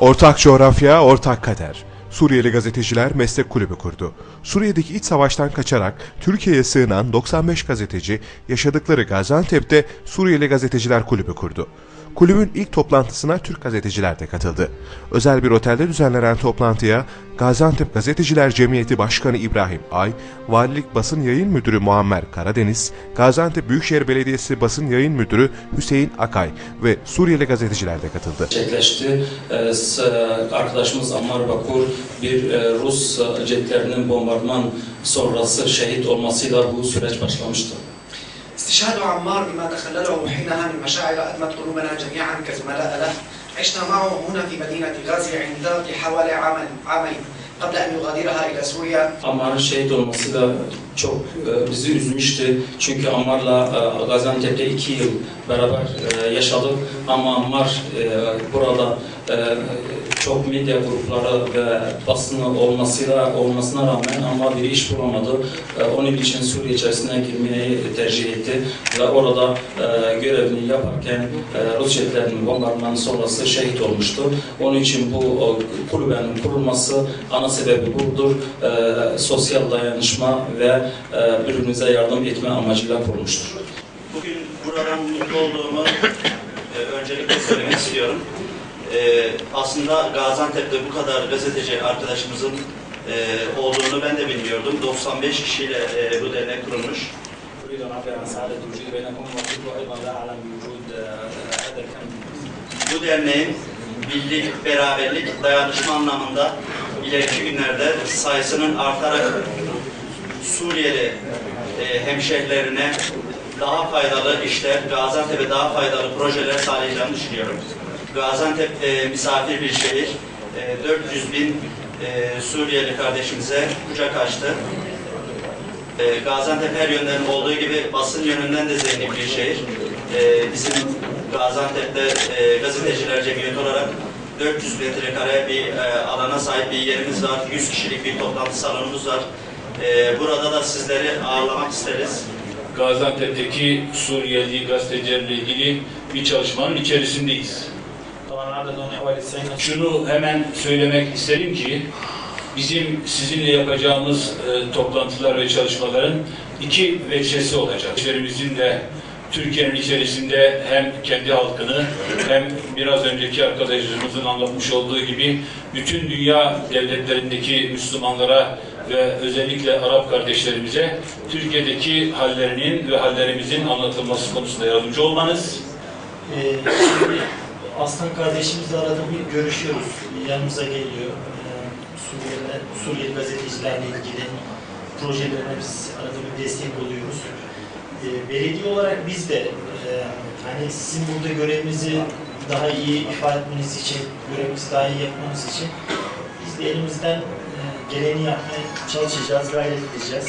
Ortak coğrafya, ortak kader. Suriyeli gazeteciler meslek kulübü kurdu. Suriye'deki iç savaştan kaçarak Türkiye'ye sığınan 95 gazeteci yaşadıkları Gaziantep'te Suriyeli Gazeteciler Kulübü kurdu. Kulübün ilk toplantısına Türk gazeteciler de katıldı. Özel bir otelde düzenlenen toplantıya Gaziantep Gazeteciler Cemiyeti Başkanı İbrahim Ay, Valilik Basın Yayın Müdürü Muammer Karadeniz, Gaziantep Büyükşehir Belediyesi Basın Yayın Müdürü Hüseyin Akay ve Suriyeli gazeteciler de katıldı. gerçekleşti. Ee, s- Arkadaşımız Ammar Bakur bir e, Rus e, jetlerinin bombardıman sonrası şehit olmasıyla bu süreç başlamıştı. استشهاد عمار بما تخلله حينها من مشاعر أدمت قلوبنا جميعا كزملاء له عشنا معه هنا في مدينة غازي عند حوالي عام عامين قبل أن يغادرها إلى سوريا Ammar'ın şehit olması da çok e, bizi üzmüştü. Çünkü Ammar'la e, Gaziantep'te iki yıl beraber e, yaşadık. Ama Ammar e, burada e, çok medya grupları ve basını olmasıyla olmasına rağmen ama bir iş bulamadı. E, onun için Suriye içerisine girmeyi tercih etti ve orada e, görevini yaparken e, Rus jetlerinin bombardımanı sonrası şehit olmuştu. Onun için bu kulübenin kurulması ana sebebi budur. E, sosyal dayanışma ve e, birbirimize yardım etme amacıyla kurulmuştur. Bugün buradan mutlu olduğumu öncelikle söylemek istiyorum E, aslında Gaziantep'te bu kadar gazeteci arkadaşımızın e, olduğunu ben de bilmiyordum. 95 kişiyle e, bu dernek kurulmuş. أريد أن أعبر عن سعادة وجودي بينكم وكنت أيضا لا أعلم بوجود هذا الكم Bu derneğin birlik, beraberlik, dayanışma anlamında ileriki günlerde sayısının artarak Suriyeli e, hemşehrilerine daha faydalı işler, Gaziantep'e daha faydalı projeler sağlayacağını düşünüyorum. Gaziantep e, misafir bir şehir. E, 400 bin e, Suriyeli kardeşimize kucak açtı. E, Gaziantep her yönden olduğu gibi basın yönünden de zengin bir şehir. E, bizim Gaziantep'te e, gazeteciler cemiyeti olarak 400 metrekare bir e, alana sahip bir yerimiz var. 100 kişilik bir toplantı salonumuz var. E, burada da sizleri ağırlamak isteriz. Gaziantep'teki Suriyeli gazetecilerle ilgili bir çalışmanın içerisindeyiz. Şunu hemen söylemek isterim ki bizim sizinle yapacağımız e, toplantılar ve çalışmaların iki veçesi olacak. İşlerimizin de Türkiye'nin içerisinde hem kendi halkını hem biraz önceki arkadaşımızın anlatmış olduğu gibi bütün dünya devletlerindeki Müslümanlara ve özellikle Arap kardeşlerimize Türkiye'deki hallerinin ve hallerimizin anlatılması konusunda yardımcı olmanız, Ee, Aslan kardeşimizle arada bir görüşüyoruz. Yanımıza geliyor. Ee, Suriyeli, Suriyeli gazetecilerle ilgili projelerine biz arada bir destek oluyoruz. Ee, belediye olarak biz de e, hani sizin burada görevimizi daha iyi ifade etmeniz için, görevimizi daha iyi yapmanız için biz de elimizden e, geleni yapmaya çalışacağız, gayret edeceğiz.